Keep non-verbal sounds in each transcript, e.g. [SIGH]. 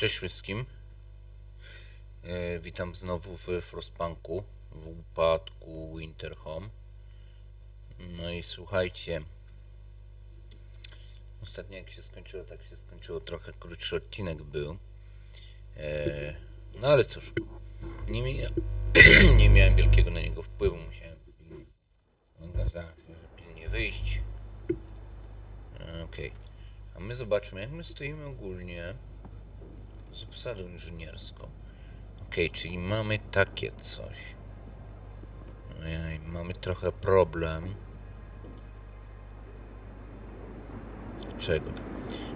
Cześć wszystkim. E, witam znowu w Frostpunku w upadku Winter Home. No i słuchajcie. Ostatnio jak się skończyło, tak się skończyło. Trochę krótszy odcinek był. E, no ale cóż. Nie, [CLEARS THROAT] nie miałem wielkiego na niego wpływu. Musiałem się, że pilnie wyjść. E, Okej. A my zobaczmy, jak my stoimy ogólnie z obsadą inżynierską. Okej, czyli mamy takie coś. Ojej, mamy trochę problem. Czego?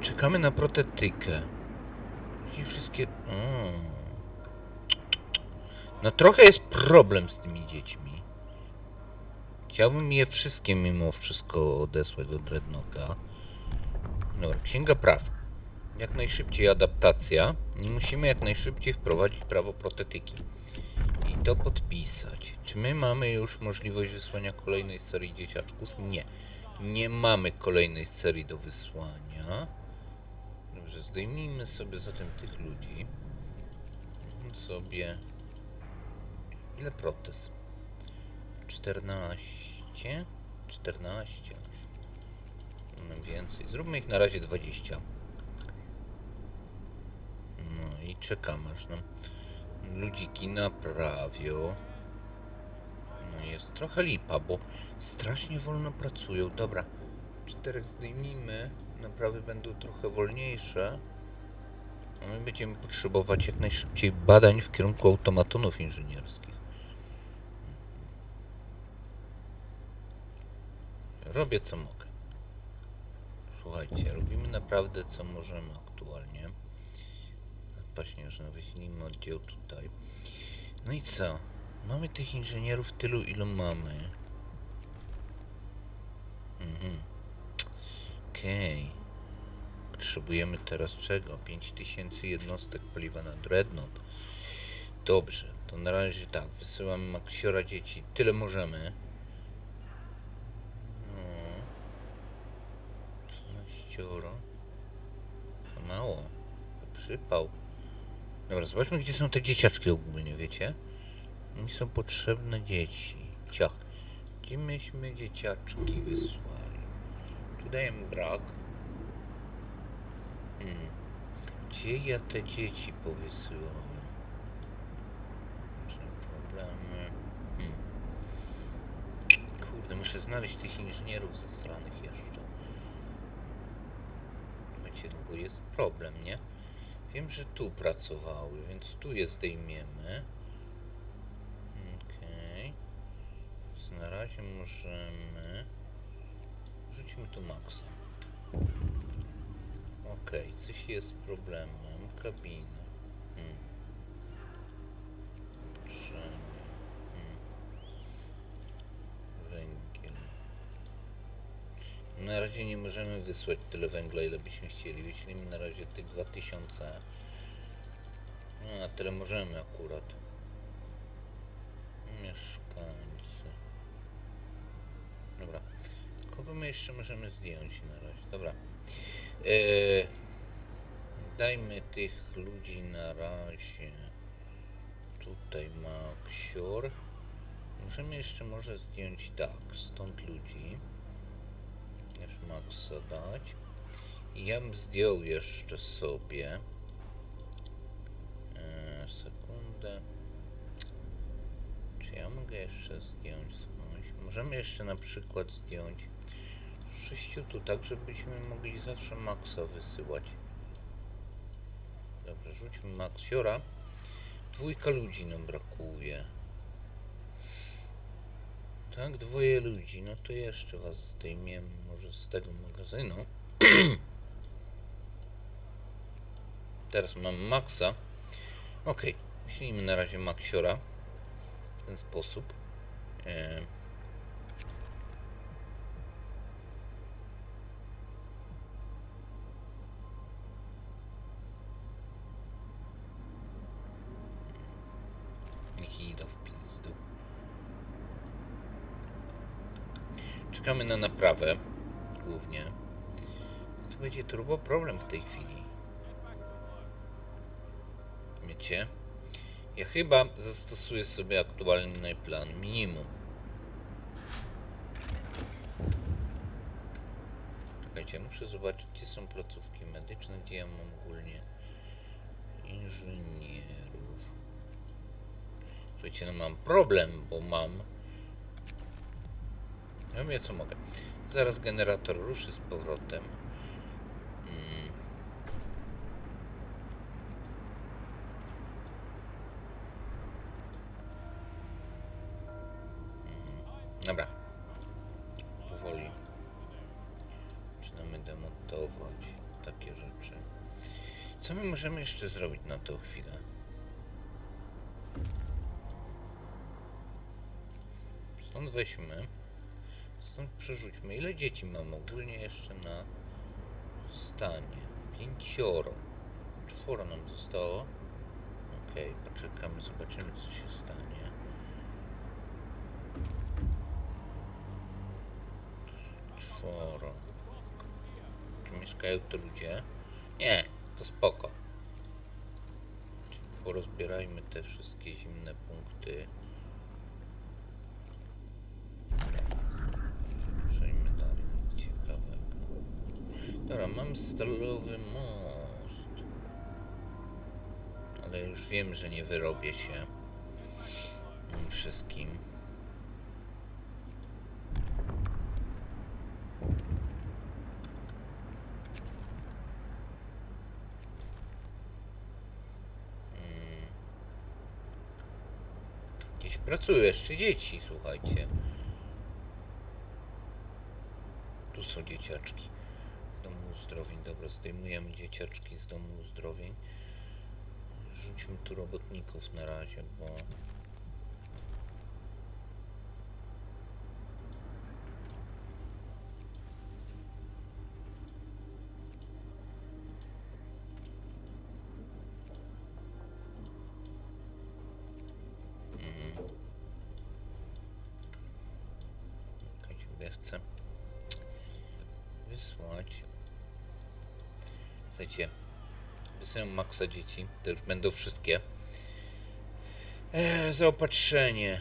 Czekamy na protetykę. I wszystkie... No trochę jest problem z tymi dziećmi. Chciałbym je wszystkie mimo wszystko odesłać do Dreadnoughta. Dobra, księga praw. Jak najszybciej adaptacja. I musimy jak najszybciej wprowadzić prawo protetyki. I to podpisać. Czy my mamy już możliwość wysłania kolejnej serii dzieciaczków? Nie. Nie mamy kolejnej serii do wysłania. Dobrze, zdejmijmy sobie zatem tych ludzi. Sobie... Ile protez? 14? 14 aż. No więcej. Zróbmy ich na razie 20. I czekam aż nam ludziki naprawią. No jest trochę lipa, bo strasznie wolno pracują. Dobra, czterech zdejmijmy. Naprawy będą trochę wolniejsze. A my będziemy potrzebować jak najszybciej badań w kierunku automatonów inżynierskich. Robię co mogę. Słuchajcie, robimy naprawdę co możemy. Paśnieżno, wyślijmy oddział tutaj. No i co? Mamy tych inżynierów tylu, ilu mamy. Mhm. Okej. Potrzebujemy teraz czego? 5000 jednostek paliwa na Dreadnought. Dobrze, to na razie tak, wysyłam Maxiora dzieci. Tyle możemy. No. 13. To mało. To przypał. Dobra, zobaczmy, gdzie są te dzieciaczki ogólnie, wiecie? Mi są potrzebne dzieci. Ciach. Gdzie myśmy dzieciaczki wysłali? Tu dajemy brak. Hmm. Gdzie ja te dzieci powysyłałem? Czy problemy? Hmm. Kurde, muszę znaleźć tych inżynierów zasranych jeszcze. Wiecie, no bo jest problem, nie? Wiem, że tu pracowały, więc tu je zdejmiemy. Okej. Więc na razie możemy... Rzućmy tu maksa. Okej, coś jest problemem. Kabina. Hmm. Potrzebny. Hmm. Węgiel. Na razie nie możemy wysłać tyle węgla, ile byśmy chcieli. Wyślijmy na razie tych 2000. No, a tyle możemy akurat. Mieszkańcy. Dobra. Kogo my jeszcze możemy zdjąć na razie? Dobra. Eee, dajmy tych ludzi na razie. Tutaj Maxior. Możemy jeszcze może zdjąć tak, stąd ludzi. Maxa dać. I ja bym zdjął jeszcze sobie. Eee, sekundę. Czy ja mogę jeszcze zdjąć skądś? Możemy jeszcze na przykład zdjąć sześciu tak żebyśmy mogli zawsze Maxa wysyłać. Dobrze, rzućmy Maxiora. Dwójka ludzi nam brakuje. Tak, dwoje ludzi. No to jeszcze was zdejmiemy może z tego magazynu. [CLEARS THROAT] Teraz mam Maxa. Ok, wyślijmy na razie Maxiora w ten sposób. E, Na naprawę. Głównie. To będzie turbo problem w tej chwili. Wiecie, ja chyba zastosuję sobie aktualny plan minimum. Czekajcie, muszę zobaczyć, gdzie są placówki medyczne, gdzie ja mam ogólnie inżynierów. Słuchajcie, no mam problem, bo mam... Ja wiem, co mogę. Zaraz generator ruszy z powrotem. Mm. Dobra. Powoli. Zaczynamy demontować takie rzeczy. Co my możemy jeszcze zrobić na tą chwilę? Stąd weźmy. Stąd przerzućmy. Ile dzieci mam ogólnie jeszcze na stanie? Pięcioro. Czworo nam zostało. Okej, poczekamy, zobaczymy co się stanie. Czworo. Czy mieszkają tu ludzie? Nie, to spoko. Porozbierajmy te wszystkie zimne punkty. Dobra, mam stalowy most. Ale już wiem, że nie wyrobię się wszystkim. Gdzieś pracują jeszcze dzieci, słuchajcie. Tu są dzieciaczki. Uzdrowień. Dobra, zdejmujemy dzieciaczki z domu uzdrowień. Rzućmy tu robotników na razie, bo... Chcę Słuchajcie, wysyłam maksa dzieci. To już będą wszystkie. Eee, zaopatrzenie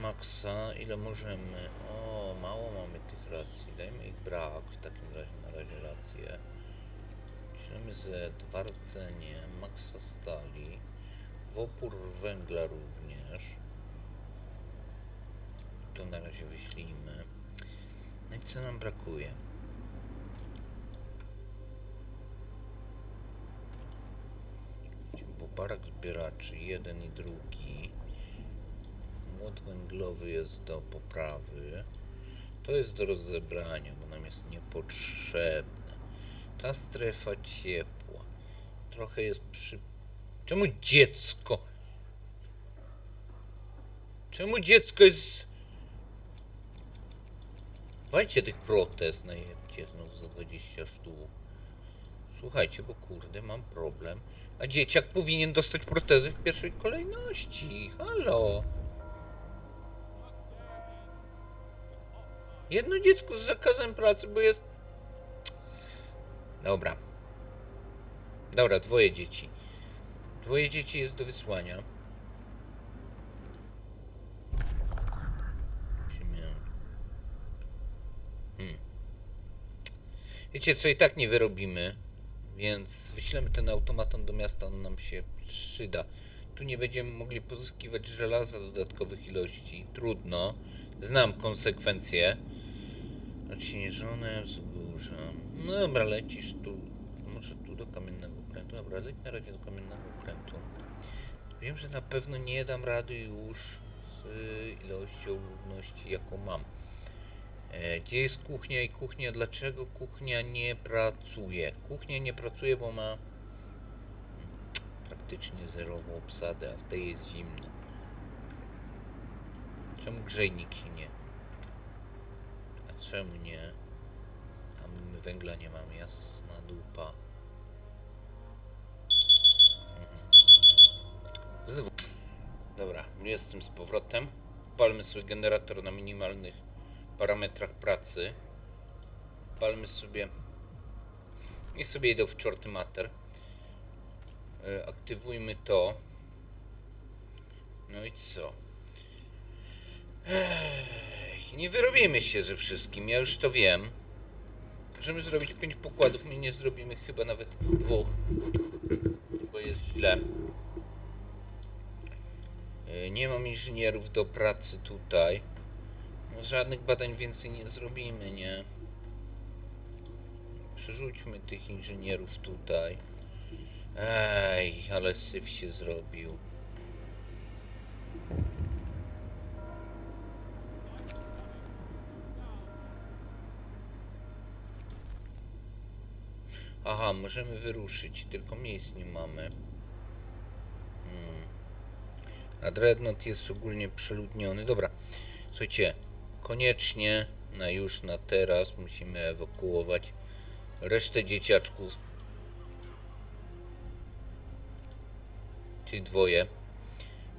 maksa. Ile możemy? O, mało mamy tych racji. Dajmy ich brak. W takim razie na razie rację. Ślemy Z, dwa rdzenie, maksa stali, wopór węgla również. To na razie wyślijmy. No i co nam brakuje? Bo barak zbieraczy, jeden i drugi. Młot węglowy jest do poprawy. To jest do rozebrania, bo nam jest niepotrzebne. Ta strefa ciepła. Trochę jest przy... Czemu dziecko? Czemu dziecko jest... Walcie tych protez, najebcie znowu za 20 sztuk. Słuchajcie, bo kurde, mam problem. A dzieciak powinien dostać protezy w pierwszej kolejności. Halo. Jedno dziecko z zakazem pracy, bo jest... Dobra. Dobra, dwoje dzieci. Dwoje dzieci jest do wysłania. Hmm. Wiecie co, i tak nie wyrobimy, więc wyślemy ten automaton do miasta, on nam się przyda. Tu nie będziemy mogli pozyskiwać żelaza dodatkowych ilości. Trudno. Znam konsekwencje. Odśnieżone wzgórza. No dobra, lecisz tu. Może tu do kamiennego ukrętu. Dobra, leć na razie do kamiennego ukrętu. Wiem, że na pewno nie dam rady już z ilością ludności, jaką mam. E, Gdzie jest kuchnia i kuchnia? Dlaczego kuchnia nie pracuje? Kuchnia nie pracuje, bo ma praktycznie zerową obsadę, a w tej jest zimno. Czemu grzejnik się nie? A czemu nie? A my węgla nie mamy, jasna dupa. Mhm. Dobra, jestem z powrotem. Palmy sobie generator na minimalnych parametrach pracy. Palmy sobie. Niech sobie idą w czorty mater. E, Aktywujmy to. No i co? Ech, nie wyrobimy się ze wszystkim, ja już to wiem. Możemy zrobić pięć pokładów, my nie zrobimy chyba nawet dwóch, bo jest źle. E, Nie mam inżynierów do pracy tutaj. Żadnych badań więcej nie zrobimy, nie? Przerzućmy tych inżynierów tutaj. Ej, ale syf się zrobił. Aha, możemy wyruszyć, tylko miejsc nie mamy. Hmm. A Dreadnought jest ogólnie przeludniony. Dobra, słuchajcie, koniecznie na już, na teraz musimy ewakuować resztę dzieciaczków. Ci dwoje.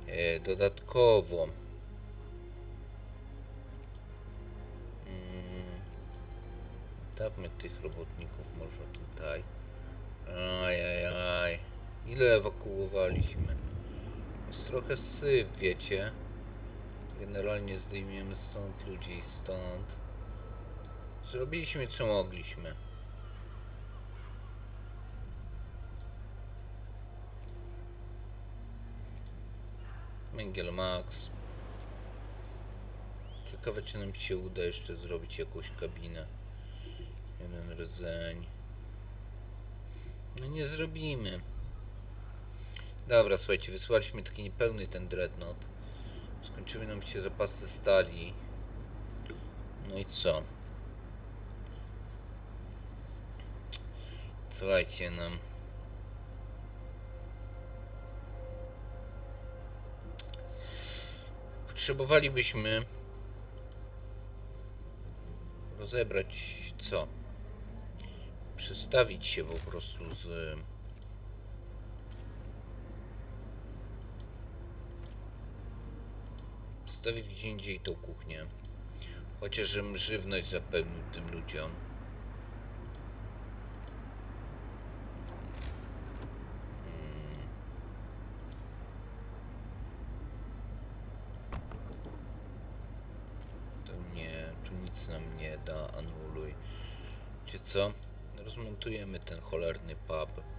E, dodatkowo. Mm, Dawmy tych robotników może tutaj. Ajajaj. Ile ewakuowaliśmy? Jest trochę syf, wiecie. Generalnie zdejmiemy stąd ludzi stąd. Zrobiliśmy co mogliśmy. Węgiel Max. Ciekawe czy nam się uda jeszcze zrobić jakąś kabinę. Jeden rdzeń. No nie zrobimy. Dobra, słuchajcie, wysłaliśmy taki niepełny ten dreadnought. Skończyły nam się zapasy stali. No i co? Słuchajcie, no. nam. Potrzebowalibyśmy rozebrać co? Przestawić się po prostu z Stawić gdzie indziej tą kuchnię. Chociaż żebym żywność zapewnił tym ludziom. Mm. To nie, tu nic nam nie da, anuluj. Wiecie co? Rozmontujemy ten cholerny pub.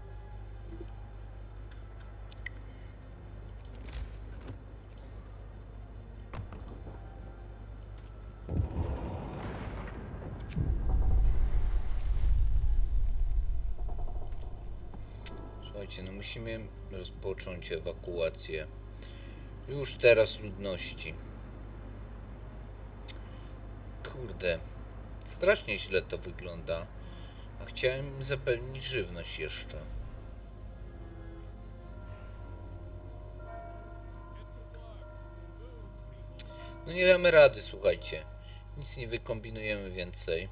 Słuchajcie, no musimy rozpocząć ewakuację. Już teraz ludności. Kurde, strasznie źle to wygląda. A chciałem zapewnić żywność jeszcze. No nie damy rady, słuchajcie. Nic nie wykombinujemy więcej.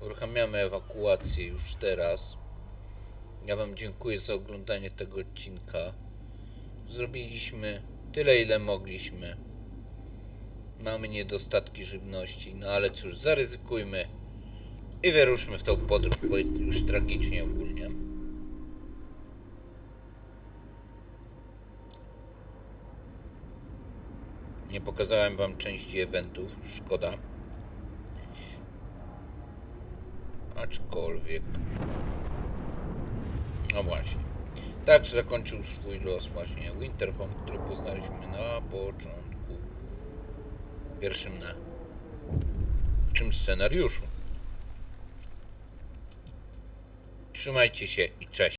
Uruchamiamy ewakuację już teraz. Ja Wam dziękuję za oglądanie tego odcinka. Zrobiliśmy tyle, ile mogliśmy. Mamy niedostatki żywności, no ale cóż, zaryzykujmy i wyruszmy w tą podróż, bo jest już tragicznie ogólnie. Nie pokazałem Wam części eventów, szkoda. Aczkolwiek. No właśnie. Tak zakończył swój los właśnie Winterhome, który poznaliśmy na początku. Pierwszym na czym scenariuszu. Trzymajcie się i cześć.